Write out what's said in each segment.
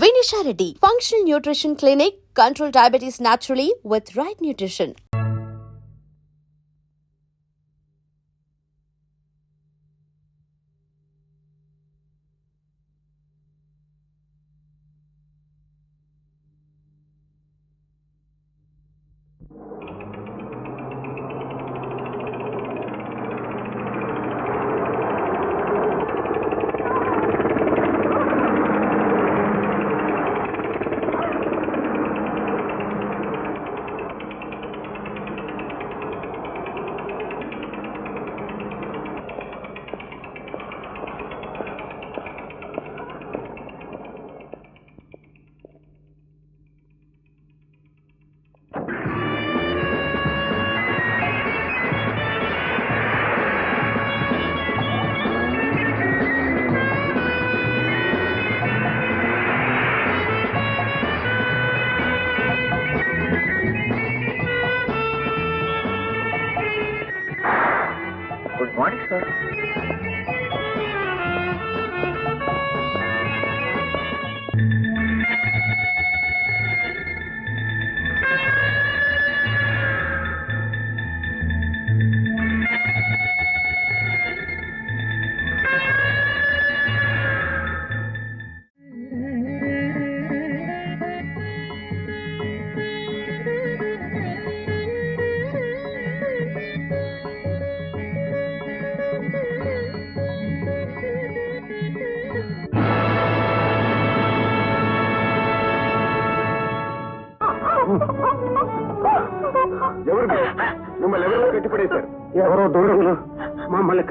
Vinisha Reddy, Functional Nutrition Clinic, control diabetes naturally with right nutrition.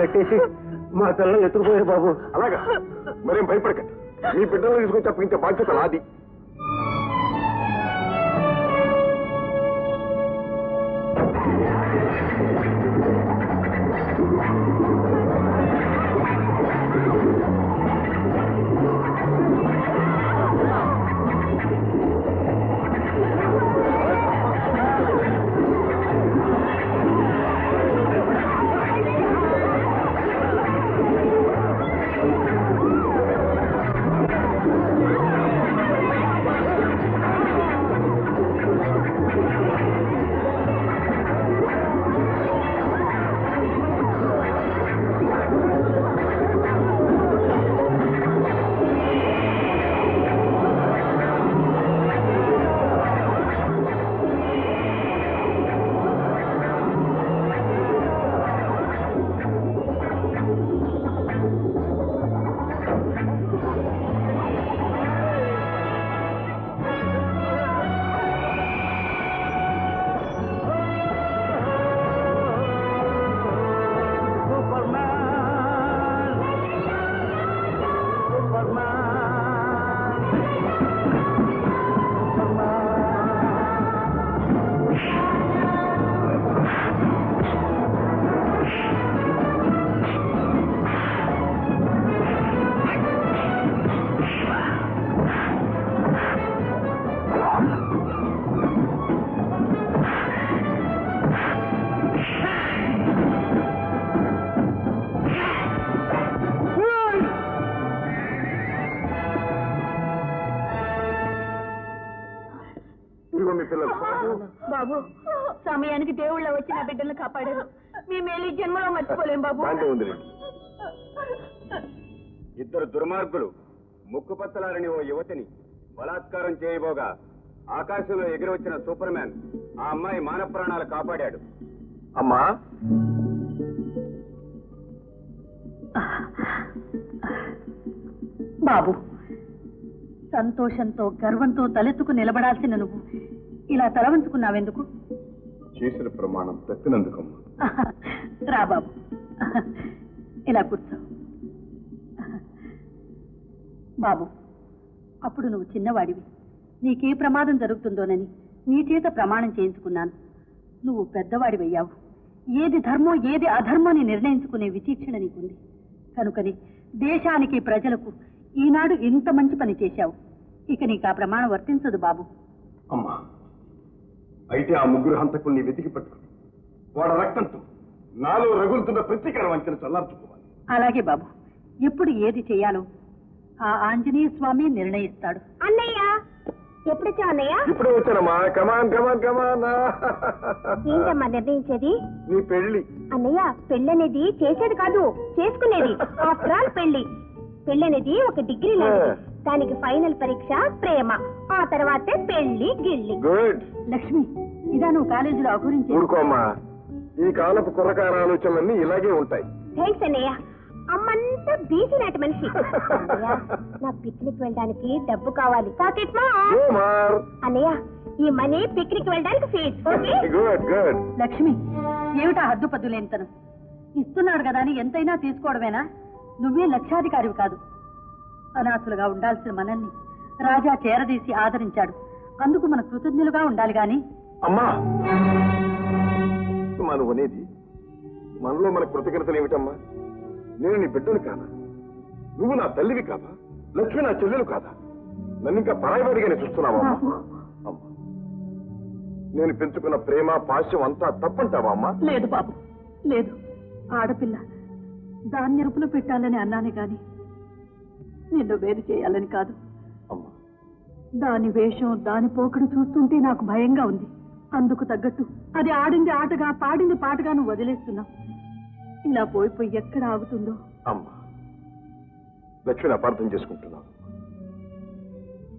కట్టేసి మా పిల్లల్ని ఎత్తుకుపోయారు బాబు. అలాగా? మరేం భయపడకండి మీ బిడ్డలు తీసుకొని తప్పించే బాధ్యత నాది. దేవుళ్ళ వచ్చి నా బిడ్డలను కాపాడారు. మేము వెళ్ళి జన్మలో మర్చిపోలేం బాబు. దాంట్లో ఉంది రండి. ఇద్దరు దుర్మార్గులు ముక్కుపచ్చలారని ఓ యువతిని బలాత్కారం చేయబోగా ఆకాశంలో ఎగిరొచ్చిన సూపర్ మ్యాన్ ఆ అమ్మాయి మాన ప్రాణాలు కాపాడాడు. అమ్మా! బాబు సంతోషంతో గర్వంతో తలెత్తుకు నిలబడాల్సిన నువ్వు ఇలా తల వంచుకున్నావెందుకు చేసిన ప్రమాణం తప్పినందుకమ్మా రా బాబు. ఇలా కూర్చో. బాబు అప్పుడు నువ్వు చిన్నవాడివి. నీకే ప్రమాదం జరుగుతుందోనని నీ చేత ప్రమాణం చేయించుకున్నాను. నువ్వు పెద్దవాడివయ్యావు. ఏది ధర్మం ఏది అధర్మం అని నిర్ణయించుకునే విచీక్షణ నీకుంది. కనుకని దేశానికి ప్రజలకు ఈనాడు ఇంత మంచి పని చేశావు. ఇక నీకు ఆ ప్రమాణం వర్తించదు బాబు. అమ్మా అయితే ఆ ముగ్గురు హంతకుల్ని వెతికి పట్టుకుని వాడ రక్తంతో నాలో రగులుతున్న ప్రతీకార వంచన చల్లార్చుకోవాలి. అలాగే బాబు. ఎప్పుడు ఏది చేయాలో ఆ ఆంజనేయ స్వామి నిర్ణయిస్తాడు. అన్నయ్య! ఎప్పుడొచ్చావు అన్నయ్య? ఇప్పుడే వచ్చానమ్మా. కమాన్ కమాన్ కమాన్ ఏంటమ్మా నిర్ణయించేది? నీ పెళ్ళి అన్నయ్య పెళ్ళనేది చేసేది కాదు చేసుకునేది. ఆఫ్టర్ ఆల్ పెళ్ళి పెళ్ళనేది ఒక డిగ్రీ లాంటిది. దానికి ఫైనల్ పరీక్ష ప్రేమ. ఆ తర్వాతే పెళ్ళి గిల్లి గుడ్. లక్ష్మి ఇదా నువ్వు కాలేజీలో అగురించి ఊరుకోమ్మా. ఈ కాలపు కుర్రకార ఆలోచనలన్నీ ఇలాగే ఉంటాయి. థ్యాంక్స్ అన్నయ్య అమ్మంతా బీసీ నాటి మనిషి. అన్నయ్య, నా పిక్నిక్ వెళ్ళడానికి డబ్బు కావాలి. పాకెట్ మా కుమార్ అన్నయ్య ఈ మనీ పిక్నిక్ వెళ్ళడానికి fees okay? Good good. Lakshmi ఏమిటా హద్దు పద్దు లేనితను ఇస్తున్నాడు కదా అని ఎంతైనా తీసుకోవడమేనా? నువ్వే లక్షాధికారివి కాదు. అనాథులుగా ఉండాల్సిన మనల్ని రాజా చేరదీసి ఆదరించాడు. అందుకు మన కృతజ్ఞులుగా ఉండాలి గాని. అమ్మా! మనం అనేది మనలో మన కృతజ్ఞతలు ఏమిటమ్మా? నేను నీ బిడ్డను కాదా? నువ్వు నా తల్లివి కాదా? లక్ష్మి నా చెల్లెలు కాదా? నన్ను ఇంకా పరాయివాడిగానే చూస్తున్నావా అమ్మా? అమ్మా! నేను పెంచుకున్న ప్రేమ పాశ్యం అంతా తప్పంటావా అమ్మా? లేదు బాబు. లేదు. ఆడపిల్ల దాన్ని ఎరుపులో పెట్టాలని అన్నానే గాని. నిన్ను వేరు చేయాలని కాదు. అమ్మా. దాని వేషం దాని పోకడు చూస్తుంటే నాకు భయంగా ఉంది. అందుకు తగ్గట్టు అది ఆడింది ఆటగా పాడింది పాటగా నువ్వు వదిలేస్తున్నావు. ఇలా పోయి పోయి ఎక్కడ ఆగుతుందో? అమ్మా. లక్ష్మిని అపార్థం చేసుకుంటున్నావు.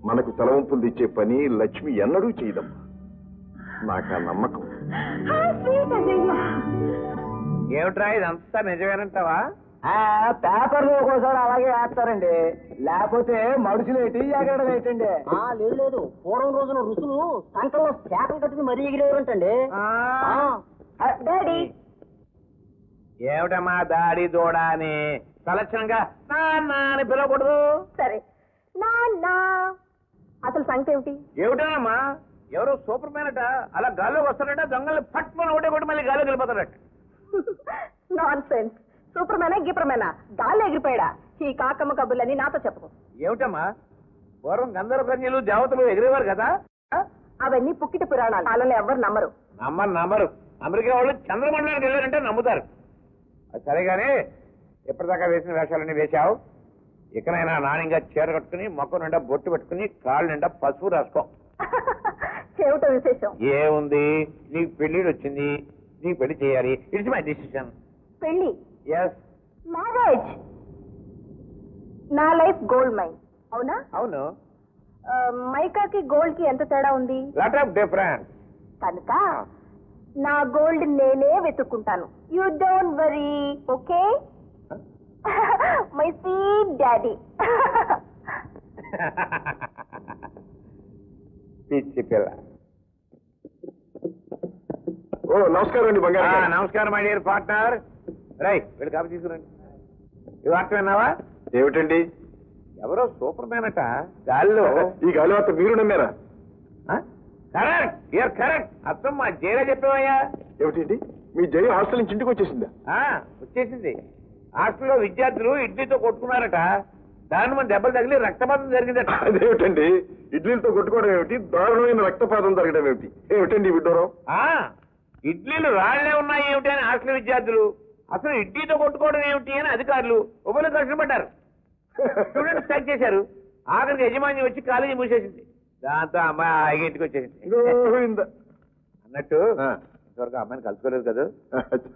మనకు తలవంపులు తెచ్చే పని లక్ష్మి ఎన్నడూ చేయదమ్మా. నాకు ఆ నమ్మకం. ఏమిట్రా ఇదంతా నిజమేనంటావా? పేపర్లో ఒక్కోసారి అలాగే వేస్తారండి. లేకపోతే మడుచులు ఏంటి ఎగరడం ఏంటండి లేదు లేదు. పూర్వం రోజున రుసులు సంకల్లో శాఖలు కట్టుకుని మరీ ఎగిరేవారంటండి. డాడీ. ఏమిటమ్మా దాడి దూడ అని తలక్షణంగా నాన్న అని పిలవకూడదు? సరే. నాన్న అసలు సంగతి ఏమిటి? ఏమిటోనమ్మా ఎవరో సూపర్ మ్యాన్ అట అలా గాల్లోకి వస్తాడట దొంగల్ని ఫట్ మన ఒకటే కొట్టి మళ్ళీ గాల్లోకి వెళ్ళిపోతాడట. నాన్ సెన్స్ సూపర్ మేనా గీపర్ మేనా గాల్లో ఎగిరిపోయాడా? ఈ కాకమ్మ కబుర్లని నాతో చెప్పకు. ఏమిటమ్మా? పూర్వం కన్యలు దేవతలు ఎగిరేవారు కదా? అవన్నీ పుక్కిట పురాణాలు. వాళ్ళని ఎవ్వరు నమ్మరు. నమ్మరు నమ్మరు. అమెరికా వాళ్ళు చంద్రమండలానికి వెళ్ళారంటే నమ్ముతారు. అది సరే కానీ ఎప్పటిదాకా వేసిన వేషాలన్నీ వేశావు. ఇకనైనా నాణ్యంగా చీర కట్టుకుని మొక్క నిండా బొట్టు పెట్టుకుని కాళ్ళు నిండా పసుపు రాసుకో. చెవిట విశేషం. ఏముంది? నీకు పెళ్ళిడు వచ్చింది. నీకు పెళ్ళి చేయాలి. ఇట్స్ మై డిసిషన్ పెళ్ళి మ్యారేజ్ నా లైఫ్ గోల్డ్ మైన్ అవునా? అవును. మైకాకి గోల్డ్కి ఎంత తేడా ఉంది? లాట్ ఆఫ్ డిఫరెన్స్ కనుక నా గోల్డ్ నేనే వెతుక్కుంటాను. You don't worry okay my sweet daddy పిచ్చి పిల్ల. ఓ నమస్కారం అండి బంగారు గారు. నమస్కారం మై డియర్ పార్ట్నర్ రై వీళ్ళు కాపీ తీసుకురండి. ఈ వార్త విన్నావా? ఏమిటండి? ఎవరో సూపర్ మ్యాన్ అట. గాల్లో. ఈ గాలివార్త మీరు నమ్మారా? Correct you're correct. అర్థం మా జైలా చెప్పావయ్యా. ఏమిటండి? మీ జయ హాస్టల్ నుంచి ఇంటికి వచ్చేసిందా? ఆ, వచ్చేసింది. హాస్టల్లో విద్యార్థులు ఇడ్లీతో కొట్టుకున్నారట. దాని మన దెబ్బలు తగిలి రక్తపాతం జరిగిందట. అదేమిటండి? ఇడ్లీలతో కొట్టుకోవడం ఏమిటి? దారుణమైన రక్తపాతం జరగడం ఏమిటి? ఏమిటండి విడ్డూరం? ఆ, ఇడ్లీలు రాళ్ళే ఉన్నాయి ఏమిటి అని హాస్టల్ విద్యార్థులు? అసలు ఇడ్లీతో కొట్టుకోవడం ఏమిటి అని అధికారులు ఉభయలు కష్టపడ్డారు స్టూడెంట్స్ స్ట్రైక్ చేశారు. ఆఖరికి యజమాని వచ్చి కాలేజీ మూసేసింది. దాంతో అమ్మాయి హాయిగా ఇంటికి వచ్చేసింది. గోవింద. అన్నట్టు. ఇంతవరకు అమ్మాయిని కలుసుకోలేదు కదా.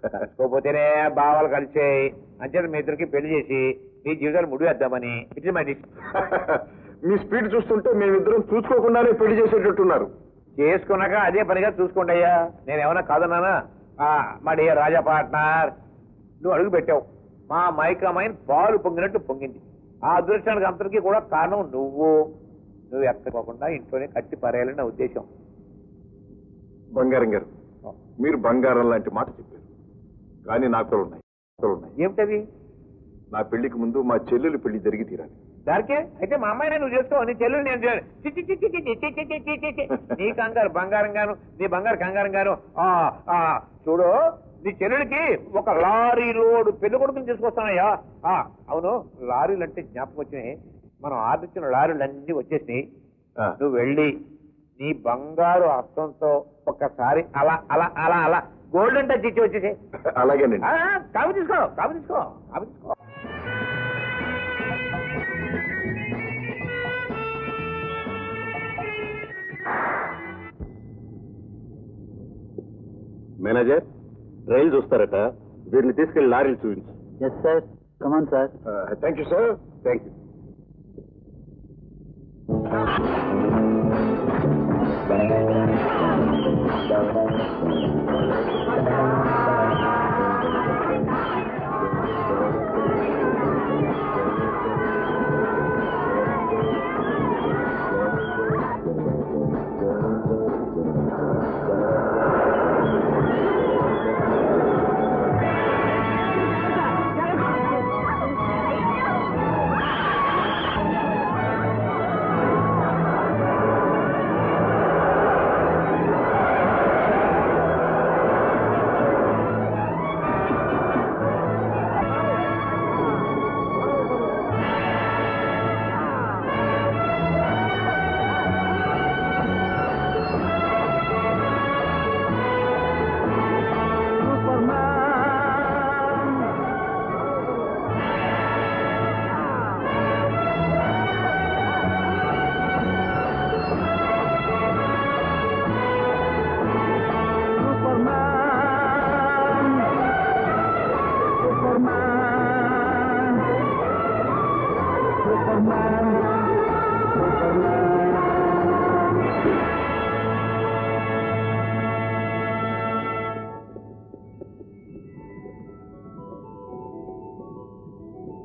కలుసుకోపోతేనే భావాలు కలిసాయి. అంచేత మీ ఇద్దరికి పెళ్ళి చేసి మీ జీవితాలు ముడివేద్దామని ఇట్స్ మై మీ స్పీడ్ చూస్తుంటే మేమిద్దరం చూసుకోకుండానే పెళ్ళి చేసేటట్టున్నారు. చేసుకున్నాక అదే పనిగా చూసుకోండి అయ్యా. నేను ఏమన్నా కాదన్నానా? ఆ, మా డియర్ రాజా పార్ట్నర్. నువ్వు అడుగు పెట్టావు మా మైకమైన పాలు పొంగినట్టు పొంగింది ఆ అదృష్టానికి అంతటికీ కూడా కారణం నువ్వు నువ్వు ఎక్కకోకుండా ఇంట్లోనే కట్టి పరేయాలని నా ఉద్దేశం బంగారం గారు మీరు బంగారం లాంటి మాట చెప్పారు కానీ నాకు ఉన్నాయి ఉన్నాయి ఏమిటది నా పెళ్ళికి ముందు మా చెల్లెలు పెళ్ళి జరిగి తీరాలి దానికే అయితే మా అమ్మాయి నువ్వు చేస్తావు నీ చెల్లెలు నేను నీ కంగారు బంగారం గాను నీ బంగారు కంగారం గాను చూడు నీ చెల్లెడికి ఒక లారీ లోడ్ పెళ్ళి కొడుకుని తీసుకొస్తానయ్యా. అవును లారీలు అంటే జ్ఞాపకం వచ్చినాయి. మనం ఆర్డర్ లారీలు అన్ని వచ్చేసినాయి నువ్వు వెళ్ళి నీ బంగారు అర్థంతో ఒక్కసారి అలా అలా అలా అలా గోల్డెన్ టచ్ ఇచ్చి వచ్చేసి అలాగే కాపీ తీసుకో కాపీ తీసుకో కాపీ తీసుకో. మేనేజర్? రైలు చూస్తారట. వీరిని తీసుకెళ్ళి లారీలు చూపించు. Yes sir come on sir thank you sir thank you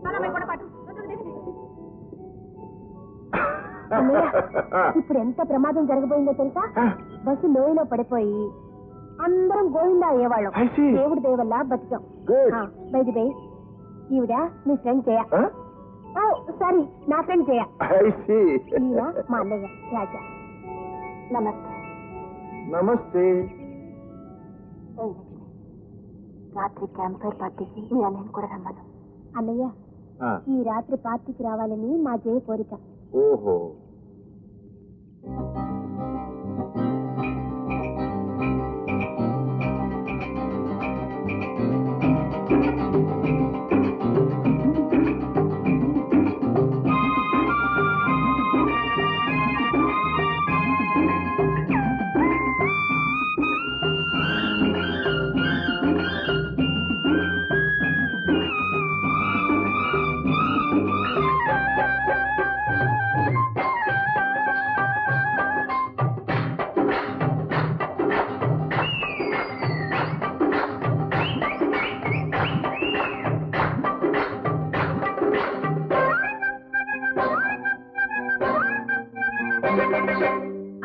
ఇప్పుడు ఎంత ప్రమాదం జరగబోయిందో తెలుసా? బస్సు లోయలో పడిపోయి అందరం గోవిందా అయ్యేవాళ్ళం. దేవుడి దయ వల్ల బతికాం. బైది బై ఈవిడ మీ ఫ్రెండ్ జయ. సారీ నా ఫ్రెండ్ జయ. ఈయన మా అన్నయ్య రాజా. నమస్తే. నమస్తే. రాత్రి క్యాంప్ ఫైర్ పార్టీకి మీ అన్నయ్యని కూడా రమ్మను. అన్నయ్య ఈ రాత్రి పార్టీకి రావాలని మా జయ కోరిక. ఓహో.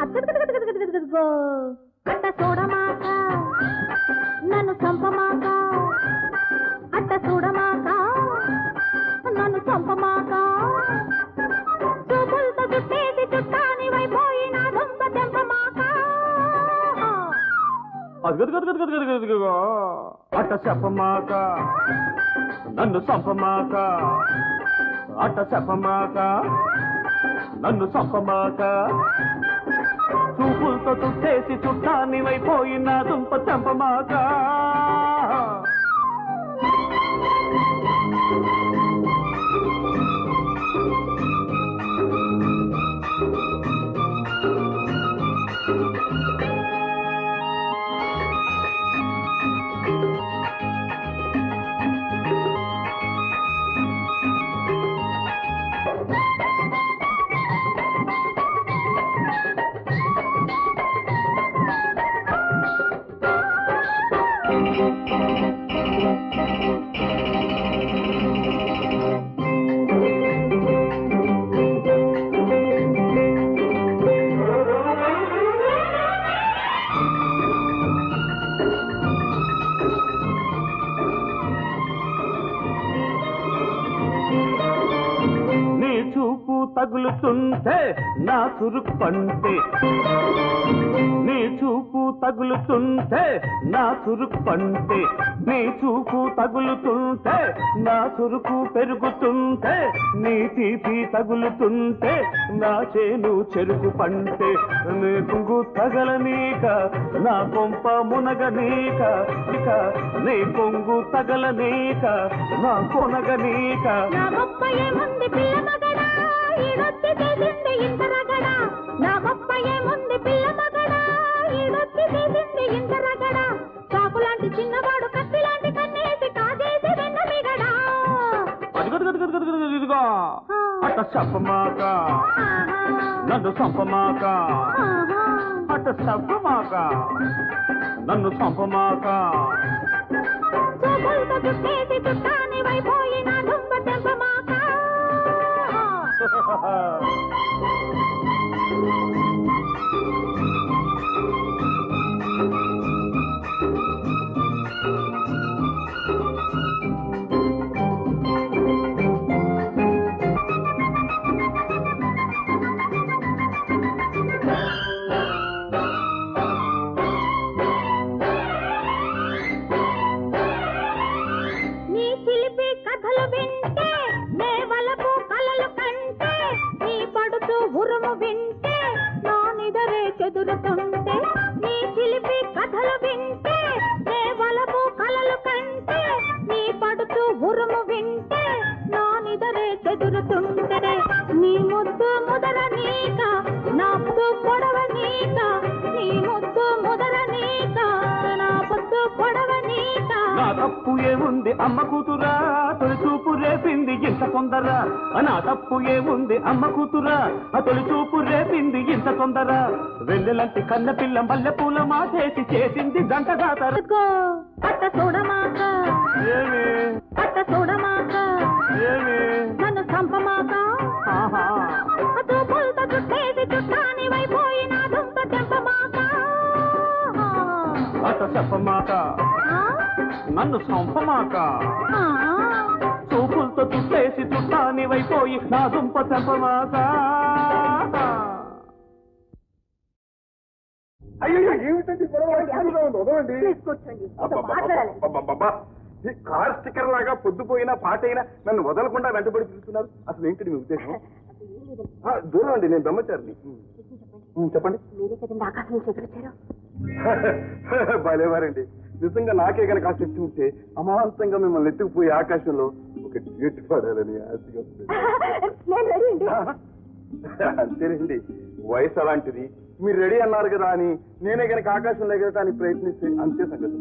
అద్దదుగదుగదుగదుగదుగదుగో. అట్ట చూడమాక నన్ను చంపమాక అట్ట చూడమాక నన్ను చంపమాక చూపులతో చుట్టేసి చుట్టాని వైపోయిన దొంగ తెంపమాక అట్ట చెప్పమాక నన్ను చంపమాక అట్ట చెప్పమాక నన్ను చంపమాక చూపులతో చుట్టేసి చుట్టాన్ని వైపోయిన దుంప చంపమాక తగులుతుంటే నా చురుకు పంటే నీ చూపు తగులుతుంటే నా చురుకు పంటే నీ చూపు తగులుతుంటే నా చురుకు పెరుగుతుంటే నీ తీపి తగులుతుంటే నా చేను చెరుకు పంటే నీ కుంగు తగలనీక నా కొంప మునగనీక ఇక నీ కొంగు తగలనీక నా కొనగనీక నా గొప్ప ఏముంది పిల్ల ఈడొచ్చి చేసింది ఇంత రగడ నా గొప్ప ఏముంది పిల్ల మగడ. ఈడొచ్చి చేసింది ఇంత రగడ చాకు లాంటి చిన్నవాడు కత్తి లాంటి కన్నేసి కాదేసి వెన్న మిగడ. ఇదిగో. అట్ట చెప్పమాక నన్ను సంపమాక అట్ట చెప్పమాక నన్ను సంపమాక చూపులతో చుట్టేసి చుట్టాని వైపోయిన Ha ha ha! తప్పు ఏముంది? అమ్మ కూతురా ఆ తొలి చూపు రేపింది ఇంత తొందర? వెన్నెలంటి కన్న పిల్ల మల్లె పూల మాటేసి చేసింది జంట అదిగో, అట్ట చూడమాక అట్ట చూడమాక నన్ను చంపమాక. చూపులతో చుట్టేసి చుట్టాని వైపోయిన దుంప తెంపమాక. అట చెప్పమాక? నన్ను చంపమాక? చూపులతో చుట్టేసి చుట్టాని వైపోయి నా దుంప తెంపమాక అయ్యో ఏమిటండి వదలండి. ఈ కార్ స్టిక్కర్ లాగా పొద్దుపోయినా పాట అయినా నన్ను వదలకుండా వెంటబడి తిరుగుతున్నారు అసలు ఏంటి మీ ఉద్దేశం? ఆ, దూరం అండి నేను బ్రహ్మచారిని. ఉమ్, చెప్పండి. భలేవారండి. నిజంగా నాకే కనుక ఆ శక్తి ఉంటే అమాంతంగా మిమ్మల్ని ఎత్తుకుపోయి ఆకాశంలో ఒక పడాలని ఆశగా ఉంది. నేను రెడీ అండి. అంతేనండి. వయసు అలాంటిది. మీరు రెడీ అన్నారు కదా అని నేనే కనుక ఆకాశంలో ఎగరటానికి ప్రయత్నిస్తే అంతే సంగతి.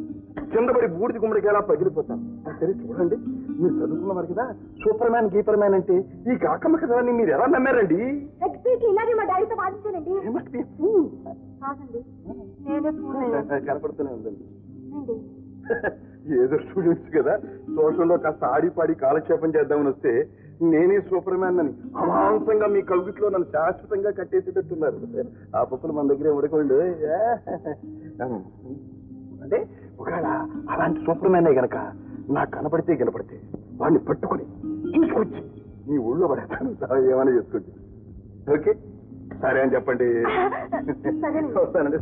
కింద పడి బూడిది గుమ్మడికి ఎలా పగిలిపోతాను. సరే చూడండి. మీరు చదువుకున్నవారు కదా సూపర్ మ్యాన్ గీపర్ మ్యాన్ అంటే ఈ కాకమ్మ కదా అని మీరు ఎలా నమ్మారండి? ఇలాగే మా డాడీతో వాదించానండి. కనపడుతూనే ఉందండి. ఏదో స్టూడెంట్స్ కదా. సోషల్లో కాస్త ఆడిపాడి కాలక్షేపం చేద్దామని వస్తే నేనే సూపర్ మ్యాన్ అని అమాంతంగా మీ కవిట్లో నన్ను శాశ్వతంగా కట్టేసేటట్టున్నారు. ఆ పప్పులు మన దగ్గరే ఉడకండి అంటే ఒకవేళ అలాంటి సూపర్ మ్యానే గనక నాకు కనపడితే కనపడితే వాడిని పట్టుకొని తీసుకొచ్చి మీ ఊళ్ళో పడేస్తాను. ఏమైనా చేసుకోండి ఓకే సరే అని చెప్పండి. వస్తానండి.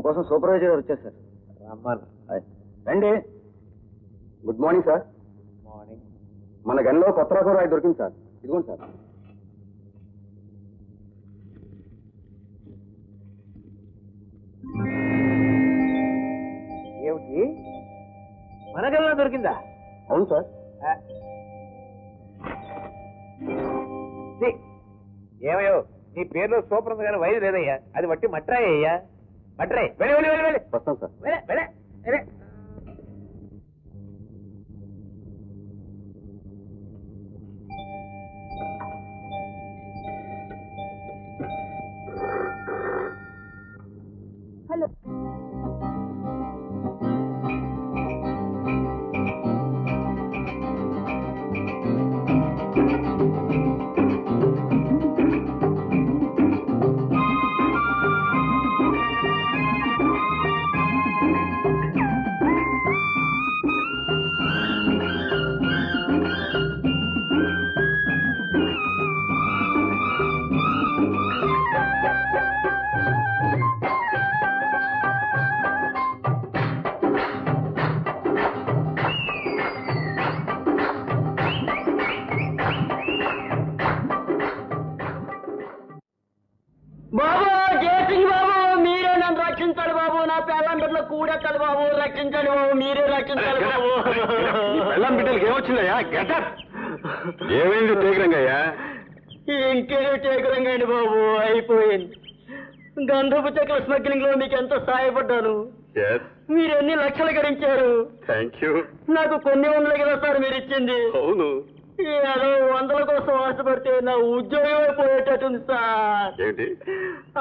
కోసం సూపర్వైజర్ గారు వచ్చారు సార్. రమ్మను. రండి. Good morning sir. మార్నింగ్. మన గనిలో కొత్త రకం రాయి దొరికింది సార్. ఇదిగోండి సార్. ఏమిటి? మనగల్లో దొరికిందా? అవును సార్. ఏమయ్యో నీ పేరులో సూపర్ ఉంది కానీ వైద్య లేదయ్యా. అది వట్టి మట్రాయ్ మట్రాయ్ వెళ్ళి వెళ్ళి వెళ్ళి వెళ్ళి. వస్తాం సార్. వెళ్ళే వెళ్ళే. కూడెక్కదు బాబు రక్షించండి బాబు మీరే రక్షించాలి. బాబు బెల్లం బిడ్డలకి ఏమొచ్చిందయ్యా? గెటప్ ఏమైంది తీగ్రంగయ్యా ఇంకేదో టేకురంగండి బాబు? అయిపోయింది. గంధపు చెక్కల స్మగ్లింగ్లో మీకు ఎంత సహాయపడ్డాను మీరు ఎన్ని లక్షలు గడించారు? థ్యాంక్ యూ నాకు కొన్ని వందలే కదా సార్ మీరు ఇచ్చింది. అవును. ఏదో వందల కోసం ఆశపడితే నా ఉద్యోగమే పోయేటట్టుంది సార్. ఏంటి?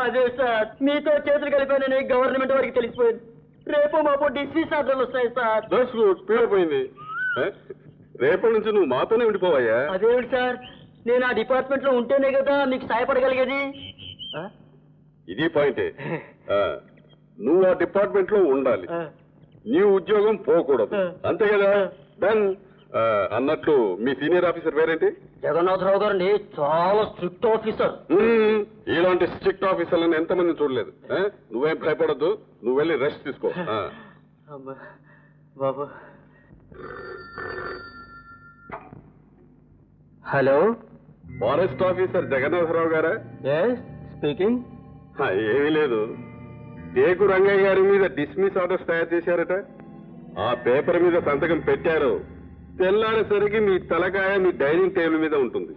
అదే సార్. మీతో చేతులు కలిపానని గవర్నమెంట్ వారికి తెలిసిపోయింది. రేపు మాపు డిస్మిస్ ఆర్డర్లు వస్తాయి సార్. దట్స్ గుడ్ పీడిపోయింది రేపటి నుంచి నువ్వు మాతోనే ఉండిపోవయ్యా? అదేమిటి సార్? నేను ఆ డిపార్ట్మెంట్లో ఉంటేనే కదా మీకు సహాయపడగలిగేది? ఇది పాయింటే. ఆ, నువ్వు ఆ డిపార్ట్మెంట్లో ఉండాలి. నీ ఉద్యోగం పోకూడదు. అంతే కదా? డన్ అన్నట్లు మీ సీనియర్ ఆఫీసర్ పేరేంటి? జగన్నాథరావు గారండి చాలా స్ట్రిక్ట్ ఆఫీసర్. ఇలాంటి స్ట్రిక్ట్ ఆఫీసర్లను ఎంతమంది చూడలేదు? నువ్వేం భయపడద్దు నువ్వు వెళ్ళి రెస్ట్ తీసుకో. బాబు. హలో? ఫారెస్ట్ ఆఫీసర్ జగన్నాథరావు గారా? స్పీకింగ్ ఏమీ లేదు. టేకు రంగయ్య గారి మీద డిస్మిస్ ఆర్డర్స్ తయారు చేశారట. ఆ పేపర్ మీద సంతకం పెట్టారు. తెల్లారేసరికి మీ తలకాయ మీ డైనింగ్ టేబుల్ మీద ఉంటుంది.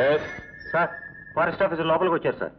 ఎస్ సార్ ఫారెస్ట్ ఆఫీసర్ లోపలికి వచ్చారు సార్.